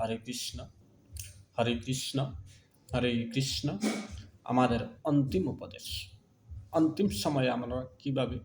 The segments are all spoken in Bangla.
হরে কৃষ্ণ হরে কৃষ্ণ হরে কৃষ্ণ, আমাদের অন্তিম উপদেশ। অন্তিম সময়ে আমরা কীভাবে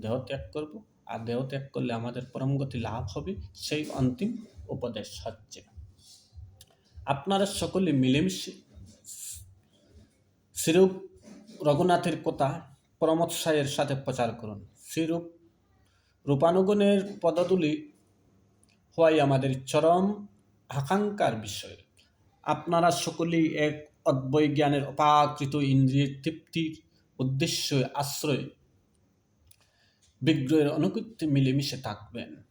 দেহ ত্যাগ করব? আর দেহ ত্যাগ করলে আমাদের পরমগতি লাভ হবে? সেই অন্তিম উপদেশ হচ্ছে। আপনারা সকলে মিলেমিশে শ্রীরূপ রঘুনাথের কথা প্রমোদ সাহের সাথে প্রচার করুন। শ্রীরূপ রূপানুগণের পদতুলি হওয়াই আমাদের চরম আকাঙ্ক্ষার বিষয়। আপনারা সকলেই এক অদ্বৈ জ্ঞানের অপাকৃত ইন্দ্রিয়ের তৃপ্তির উদ্দেশ্যে আশ্রয়। বিগ্রহের অনুকৃত্যে মিলেমিশে থাকবেন।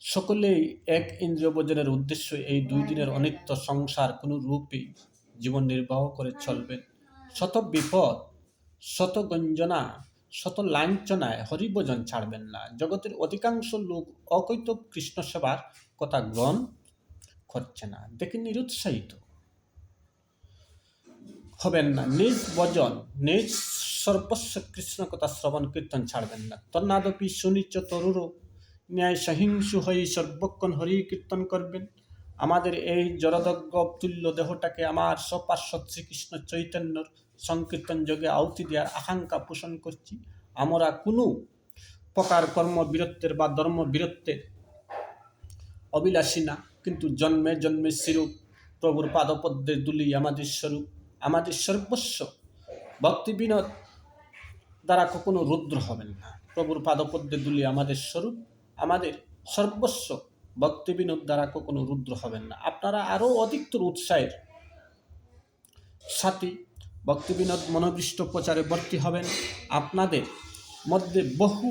সকলেই এক ইন্দ্রিয় ভোজনের উদ্দেশ্য এই দুই দিনের অনিত্য সংসার কোনো রূপে জীবন নির্বাহ করে চলবেন। শত বিপদ, শত গঞ্জনা, শত লাঞ্ছনায় হরিভোজন ছাড়বেন না। জগতের অধিকাংশ লোক অকৈত কৃষ্ণ সেবার কথা গ্রহণ করছে না, দেখে নিরুৎসাহিত হবেন না, নিজ বজন নিজ সর্বস্ব কৃষ্ণ কথা শ্রবণ কীর্তন ছাড়বেন না। তন্নাদপি সুনিচ তরুর, ন্যায় সহিংসু হয়ে সর্বক্ষণ হরি কীর্তন করবেন। আমাদের এই জড়দজ্ঞ তুল্য দেহটাকে আমার সপার্শ্বদ শ্রীকৃষ্ণ চৈতন্যর সংকীর্তন যোগে আহুতি দেওয়ার আকাঙ্ক্ষা পোষণ করছি। আমরা কোনো প্রকার কর্ম বীরত্বের বা ধর্মবীরত্বের অবিলাসী না। কিন্তু জন্মে জন্মে স্বরূপ প্রভুর পাদপদ্মের দুলি আমাদের স্বরূপ আমাদের সর্বস্ব ভক্তি বিনোদ দ্বারা কখনো রুদ্র হবেন না। প্রভুর পাদপদ্মের দুলি আমাদের স্বরূপ আমাদের সর্বস্ব ভক্তি বিনোদ দ্বারা কখনো রুদ্র হবেন না। আপনারা আরও অধিকতর উৎসাহের সাথী ভক্তি বিনোদ মনোদৃষ্ট প্রচারে ভর্তি হবেন। আপনাদের মধ্যে বহু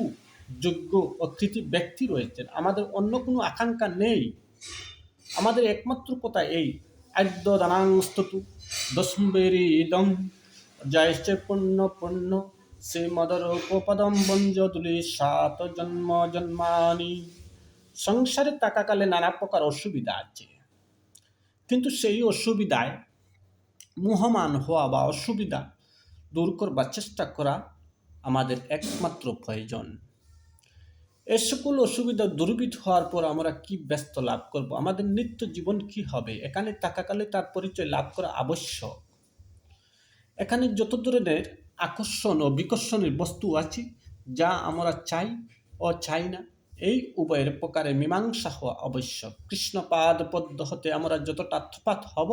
যোগ্য কৃতি ব্যক্তি রয়েছেন। আমাদের অন্য কোনো আকাঙ্ক্ষা নেই। আমাদের একমাত্র কথা এই। আদ্য দানাংস্ততু দশম্বেরি ইদম জয়শ্চ পূর্ণ পূর্ণ শ্রীমদরূপপদম বঞ্জতুলি সাত জন্ম জন্মানি। সংসারে থাকাকালে নানা প্রকার অসুবিধা আছে। কিন্তু সেই অসুবিধায় মুহমান হওয়া বা অসুবিধা দূর করবার চেষ্টা করা আমাদের একমাত্র প্রয়োজন। এ সকল অসুবিধা দূরীভূত হওয়ার পর আমরা কি ব্যস্ত লাভ করব? আমাদের নিত্য জীবন কি হবে? এখানে থাকাকালে তার পরিচয় লাভ করা আবশ্যক। এখানে যত ধরনের আকর্ষণ ও বিকর্ষণের বস্তু আছে, যা আমরা চাই ও চাই না, এই উভয়ের প্রকারে মীমাংসা হওয়া আবশ্যক। কৃষ্ণপাদ পদ্ম হতে আমরা যতটা থপাত হব,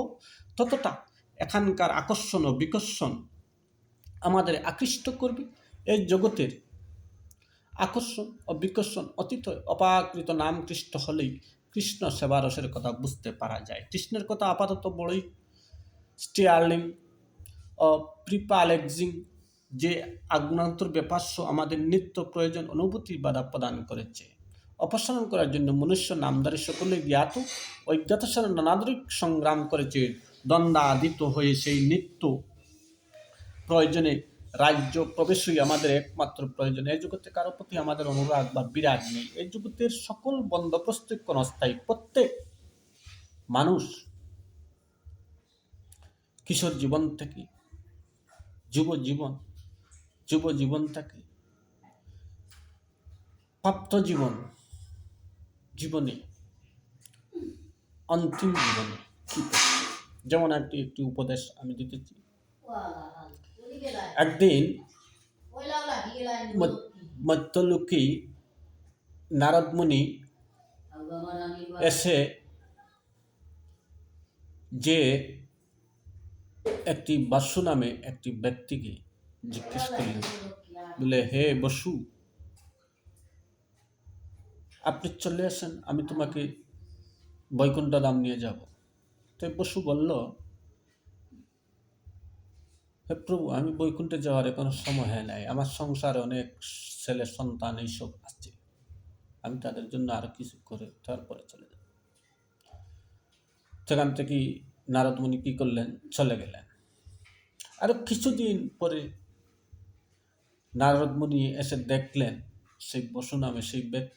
ততটা এখানকার আকর্ষণ ও বিকর্ষণ আমাদের আকৃষ্ট করবে। এই জগতের আকর্ষণ ও বিকর্ষণ অতীত অপাকৃত নাম কৃষ্ণ হলেই কৃষ্ণ সেবারসের কথা বুঝতে পারা যায়। কৃষ্ণের কথা আপাতত বড়ই স্টিয়ার্লিং ও প্রিপালেক্সিং যে আগ্নান্তর ব্যাপার্য আমাদের নিত্য প্রয়োজন অনুভূতি বাধা প্রদান করেছে। অপসারণ করার জন্য মনুষ্য নামদারি সকলে জ্ঞাত অজ্ঞাত নানাদরিক সংগ্রাম করেছে। দ্বন্দ্বাদিত হয়ে সেই নিত্য প্রয়োজনে রাজ্য প্রবেশই আমাদের একমাত্র প্রয়োজন। এই জগতে কারও প্রতি আমাদের অনুরাগ বা বিরাগ নেই। এই জগতের সকল বন্দোবস্ত ক্ষণস্থায়ী প্রত্যেক মানুষ কিশোর জীবন থেকে, যুব জীবন যুব জীবন থেকে, প্রাপ্ত জীবন, জীবনে, অন্তিম জীবনে, যেমন একটি একটি উপদেশ আমি দিতেছি। একদিন মধ্যলোকে নারদমুনি এসে যে একটি বাসু নামে একটি ব্যক্তিকে জিজ্ঞেস করলেন বলে হে বসু আপনি চলে আসেন আমি তোমাকে বৈকুণ্ঠ দাম নিয়ে যাব। তো বসু বলল হে প্রভু, আমি বৈকুণ্ঠে যাওয়ার কোনো সময় হয় নাই। আমার সংসারে অনেক ছেলে, সন্তান এইসব আসছে আমি তাদের জন্য আরও কিছু করে তারপরে চলে যাব। সেখান থেকে নারদমণি কী করলেন? চলে গেলেন। আরও কিছুদিন পরে নারদমণি এসে দেখলেন, সেই বসু নামে সেই ব্যক্তি